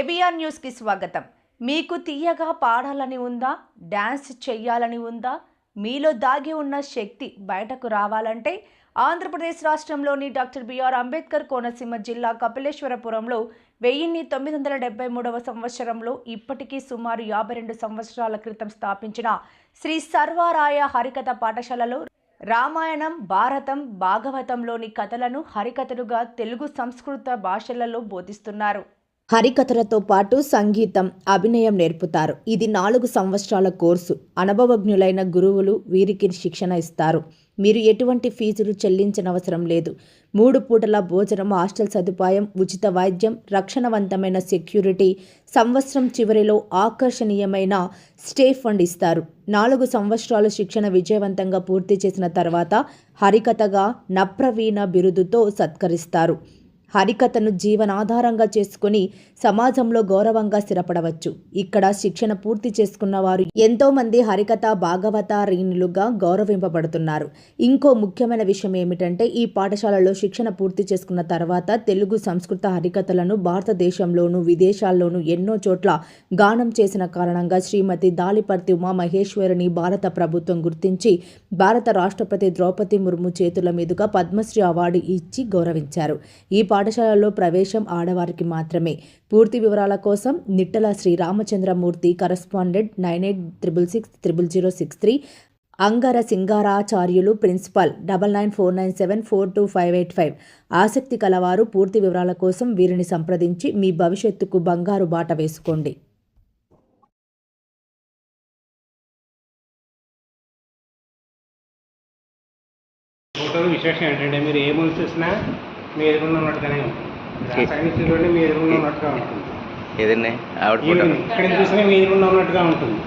KBR న్యూస్కి స్వాగతం. మీకు తీయగా పాడాలని ఉందా? డ్యాన్స్ చెయ్యాలని ఉందా? మీలో దాగి ఉన్న శక్తి బయటకు రావాలంటే ఆంధ్రప్రదేశ్ రాష్ట్రంలోని డాక్టర్ బిఆర్ అంబేద్కర్ కోనసీమ జిల్లా కపిలేశ్వరపురంలో వెయ్యిన్ని తొమ్మిది వందల డెబ్బై మూడవ సంవత్సరంలో ఇప్పటికీ సుమారు యాభై రెండు సంవత్సరాల క్రితం స్థాపించిన శ్రీ సర్వారాయ హరికథ పాఠశాలలో రామాయణం భారతం భాగవతంలోని కథలను హరికథలుగా తెలుగు సంస్కృత భాషలలో బోధిస్తున్నారు. హరికథలతో పాటు సంగీతం అభినయం నేర్పుతారు. ఇది నాలుగు సంవత్సరాల కోర్సు. అనుభవజ్ఞులైన గురువులు వీరికి శిక్షణ ఇస్తారు. మీరు ఎటువంటి ఫీజులు చెల్లించనవసరం లేదు. మూడు పూటల భోజనం హాస్టల్ సదుపాయం ఉచిత వైద్యం రక్షణవంతమైన సెక్యూరిటీ సంవత్సరం చివరిలో ఆకర్షణీయమైన స్టే ఫండ్ ఇస్తారు. నాలుగు సంవత్సరాల శిక్షణ విజయవంతంగా పూర్తి చేసిన తర్వాత హరికథగా నప్రవీణ బిరుదుతో సత్కరిస్తారు. హరికథను జీవనాధారంగా చేసుకుని సమాజంలో గౌరవంగా స్థిరపడవచ్చు. ఇక్కడ శిక్షణ పూర్తి చేసుకున్న వారు ఎంతోమంది హరికథ భాగవత రీనులుగా గౌరవింపబడుతున్నారు. ఇంకో ముఖ్యమైన విషయం ఏమిటంటే ఈ పాఠశాలలో శిక్షణ పూర్తి చేసుకున్న తర్వాత తెలుగు సంస్కృత హరికథలను భారతదేశంలోనూ విదేశాల్లోనూ ఎన్నో చోట్ల గానం చేసిన కారణంగా శ్రీమతి దాలిపర్తి ఉమా మహేశ్వరిని భారత ప్రభుత్వం గుర్తించి భారత రాష్ట్రపతి ద్రౌపది ముర్ము చేతుల మీదుగా పద్మశ్రీ అవార్డు ఇచ్చి గౌరవించారు. ఈ పాఠశాలలో ప్రవేశం ఆడవారికి మాత్రమే. పూర్తి వివరాల కోసం Nittala Sri Ramachandramurthy correspondent nine eight triple six triple zero six three. Angara Singaracharyulu principal double nine four nine seven four two five eight five. ఆసక్తి కలవారు పూర్తి వివరాల కోసం వీరిని సంప్రదించి మీ భవిష్యత్తుకు బంగారు బాట వేసుకోండి. విశేషం ఏంటంటే మీరు ఏ మూవీస్ చూసినా మీ ఎదురుగా ఉన్నట్టుగానే చూడండి మీ ఎదురుగా ఉన్నట్టుగా ఉంటుంది. ఏదండి ఆవిడ ఫోటో. ఇక్కడ చూసినా మీ ఎదురుగా ఉన్నట్టుగా ఉంటుంది.